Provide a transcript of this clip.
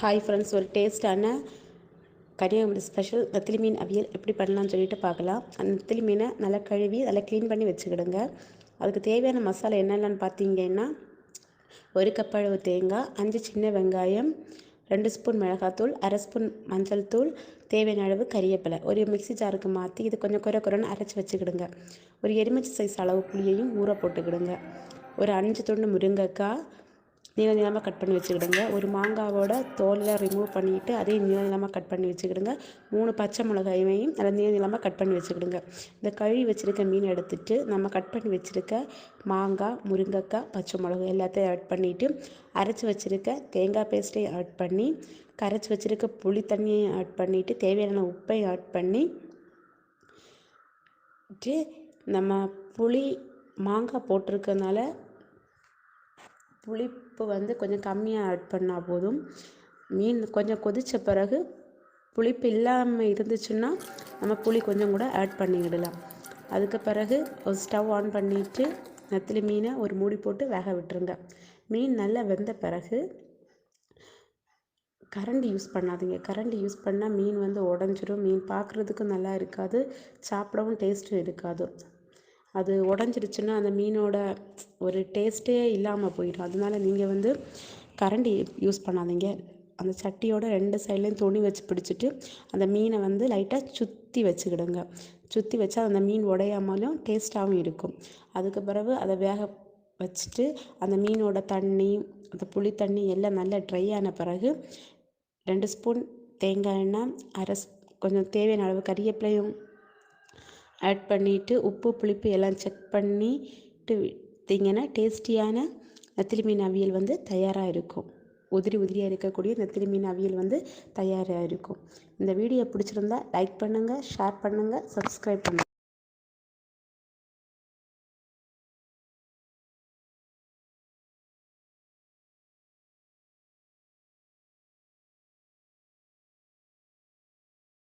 Hi friends ஒரு டேஸ்ட்டான Kanyakumari special நெத்திலி மீன் அவியல் எப்படி பண்ணலாம்னு சொல்லிட்டு பார்க்கலாம். அந்த நெத்திலி மீனை நல்லா கழுவி நல்லா க்ளீன் பண்ணி வச்சுக்கிடுங்க. அதுக்கு தேவையான மசாலா என்னென்னு பார்த்தீங்கன்னா ஒரு கப் அளவு தேங்காய் அஞ்சு சின்ன வெங்காயம் ரெண்டு ஸ்பூன் மிளகாத்தூள் அரை ஸ்பூன் மஞ்சள் தூள் தேவையான அளவு கறிவேப்பிலை. ஒரு மிக்ஸி ஜாருக்கு மாற்றி இது கொஞ்சம் குறை குறைன்னு அரைச்சி வச்சுக்கிடுங்க. ஒரு எலுமிச்சை சைஸ் அளவு புளியையும் ஊற போட்டுக்கிடுங்க. ஒரு அஞ்சு துண்டு முருங்கைக்காய் நீள நீளமாக கட் பண்ணி வச்சுக்கிடுங்க. ஒரு மாங்காவோட தோலில் ரிமூவ் பண்ணிவிட்டு அதையும் நீள நீளமாக கட் பண்ணி வச்சுக்கிடுங்க. மூணு பச்சை மிளகாயையும் நல்லா நீள நீளமாக கட் பண்ணி வச்சுக்கிடுங்க. இந்த கழுவி வச்சுருக்க மீன் எடுத்துட்டு நம்ம கட் பண்ணி வச்சுருக்க மாங்காய் முருங்கைக்காய் பச்சை மிளகாய் எல்லாத்தையும் ஆட் பண்ணிவிட்டு அரைச்சி வச்சுருக்க தேங்காய் பேஸ்ட்டையும் ஆட் பண்ணி கரைச்சி வச்சுருக்க புளி தண்ணியையும் ஆட் பண்ணிவிட்டு தேவையான உப்பையும் ஆட் பண்ணி நம்ம புளி மாங்காய் போட்டிருக்கனால புளிப்பு வந்து கொஞ்சம் கம்மியாக ஆட் பண்ணால் போதும். மீன் கொஞ்சம் கொதித்த பிறகு புளிப்பு இல்லாமல் இருந்துச்சுன்னா நம்ம புளி கொஞ்சம் கூட ஆட் பண்ணிக்கிடலாம். அதுக்கு பிறகு ஒரு ஸ்டவ் ஆன் பண்ணிவிட்டு நெத்திலி மீனை ஒரு மூடி போட்டு வேக விட்டுருங்க. மீன் நல்லா வெந்த பிறகு கரண்டி யூஸ் பண்ணாதீங்க. கரண்டி யூஸ் பண்ணால் மீன் வந்து உடஞ்சிரும். மீன் பார்க்குறதுக்கும் நல்லா இருக்காது. சாப்பிடவும் டேஸ்ட்டும் இருக்காது. அது உடஞ்சிருச்சுன்னா அந்த மீனோட ஒரு டேஸ்ட்டே இல்லாமல் போயிடும். அதனால நீங்கள் வந்து கரண்டி யூஸ் பண்ணாதீங்க. அந்த சட்டியோட ரெண்டு சைட்லேயும் துணி வச்சு பிடிச்சிட்டு அந்த மீனை வந்து லைட்டாக சுற்றி வச்சுக்கிடுங்க. சுற்றி வச்சா அந்த மீன் உடையாமலும் டேஸ்ட்டாகவும் இருக்கும். அதுக்கு பிறகு அதை வேக வச்சுட்டு அந்த மீனோட தண்ணி அந்த புளி தண்ணி எல்லாம் நல்லா ட்ரை ஆன பிறகு ரெண்டு ஸ்பூன் தேங்காய் எண்ணெய் அரை கொஞ்சம் தேவையான அளவு கறிவேப்பிலையும் ஆட் பண்ணிவிட்டு உப்பு புளிப்பு எல்லாம் செக் பண்ணிட்டு விட்டிங்கன்னா டேஸ்டியான நெத்திலி மீன் அவியல் வந்து தயாராக இருக்கும். உதிரி உதிரியாக இருக்கக்கூடிய நெத்திலி மீன் அவியல் வந்து தயாராக இருக்கும். இந்த வீடியோ பிடிச்சிருந்தா லைக் பண்ணுங்கள் ஷேர் பண்ணுங்கள் சப்ஸ்கிரைப் பண்ணுங்கள்